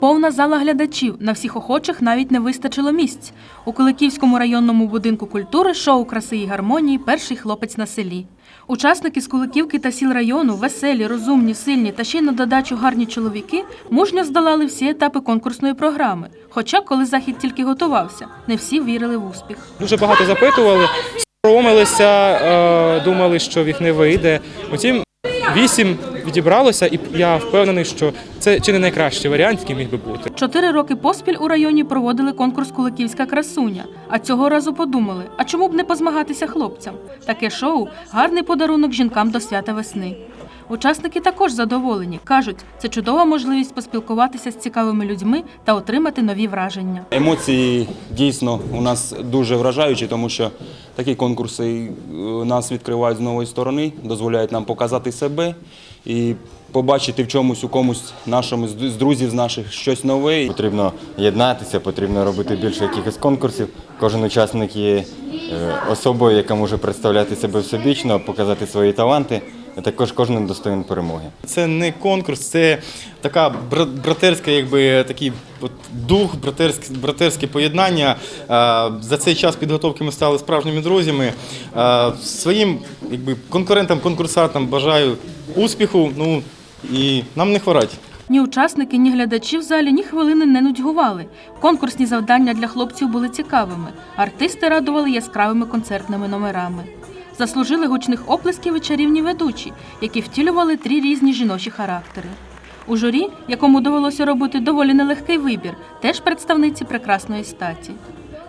Повна зала глядачів. На всіх охочих навіть не вистачило місць. У Куликівському районному будинку культури шоу краси і гармонії Перший хлопець на селі. Учасники з Куликівки та сіл району, веселі, розумні, сильні та ще й на додачу гарні чоловіки мужньо здолали всі етапи конкурсної програми. Хоча, коли захід тільки готувався, не всі вірили в успіх. Дуже багато запитували, соромилися, е, думали, що їх не вийде. Утім, вісім відібралося, і я впевнений, що це чи не найкращий варіант, який міг би бути. Чотири роки поспіль у районі проводили конкурс Куликівська красуня. А цього разу подумали: а чому б не позмагатися хлопцям? Таке шоу гарний подарунок жінкам до свята весни. Учасники також задоволені. кажуть, це чудова можливість поспілкуватися з цікавими людьми та отримати нові враження. Емоції дійсно у нас дуже вражаючі, тому що такі конкурси е, нас відкривають з нової сторони, дозволяють нам показати себе і побачити в чомусь у комусь нашому з друзів з наших щось нове. Потрібно єднатися, потрібно робити більше якихось конкурсів. Кожен учасник є е, особою, яка може представляти себе всебічно, показати свої таланти. Також кожен достоїн перемоги. Це не конкурс, це така бра- братерська, якби такий от дух, братерське, братерське поєднання. За цей час підготовки ми стали справжніми друзями. Своїм якби, конкурентам, конкурсантам бажаю успіху. Ну і нам не хворать. Ні учасники, ні глядачі в залі ні хвилини не нудьгували. Конкурсні завдання для хлопців були цікавими. Артисти радували яскравими концертними номерами. Заслужили гучних оплесків і чарівні ведучі, які втілювали три різні жіночі характери. У журі, якому довелося робити доволі нелегкий вибір, теж представниці прекрасної статі.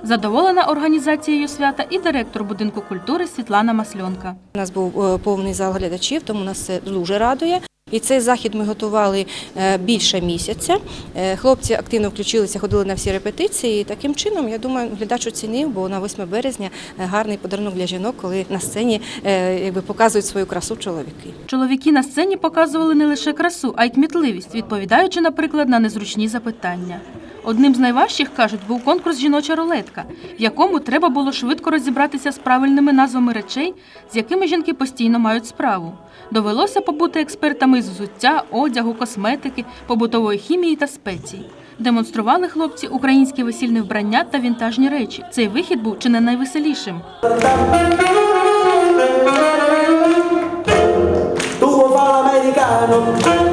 Задоволена організацією свята і директор будинку культури Світлана Масльонка. У нас був е, повний зал глядачів, тому нас це дуже радує. І цей захід ми готували е, більше місяця. Е, Хлопці активно включилися, ходили на всі репетиції. І таким чином, я думаю, глядач оцінив, бо на 8 березня е, гарний подарунок для жінок, коли на сцені якби показують свою красу чоловіки. Чоловіки на сцені показували не лише красу, а й кмітливість, відповідаючи, наприклад, на незручні запитання. Одним з найважчих, кажуть, був конкурс Жіноча рулетка, в якому треба було швидко розібратися з правильними назвами речей, з якими жінки постійно мають справу. Довелося побути експертами з взуття, одягу, косметики, побутової хімії та спецій. Демонстрували хлопці українське весільне вбрання та вінтажні речі. Цей вихід був чи не найвеселішим. Americano,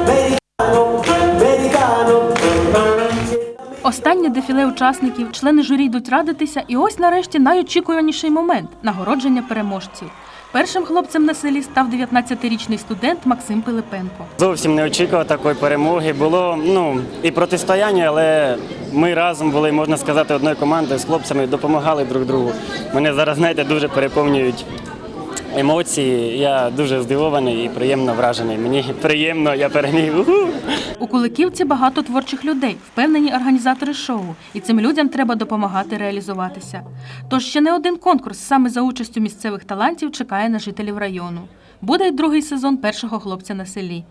Останнє дефіле учасників, члени журі йдуть радитися, і ось нарешті найочікуваніший момент нагородження переможців. Першим хлопцем на селі став 19-річний студент Максим Пилипенко. Зовсім не очікував такої перемоги. Було ну і протистояння, але ми разом були, можна сказати, одною командою з хлопцями, допомагали друг другу. Мене зараз, знаєте, дуже переповнюють емоції. Я дуже здивований і приємно вражений. Мені приємно, я переміг. У Куликівці багато творчих людей, впевнені організатори шоу, і цим людям треба допомагати реалізуватися. Тож ще не один конкурс саме за участю місцевих талантів чекає на жителів району. Буде й другий сезон першого хлопця на селі.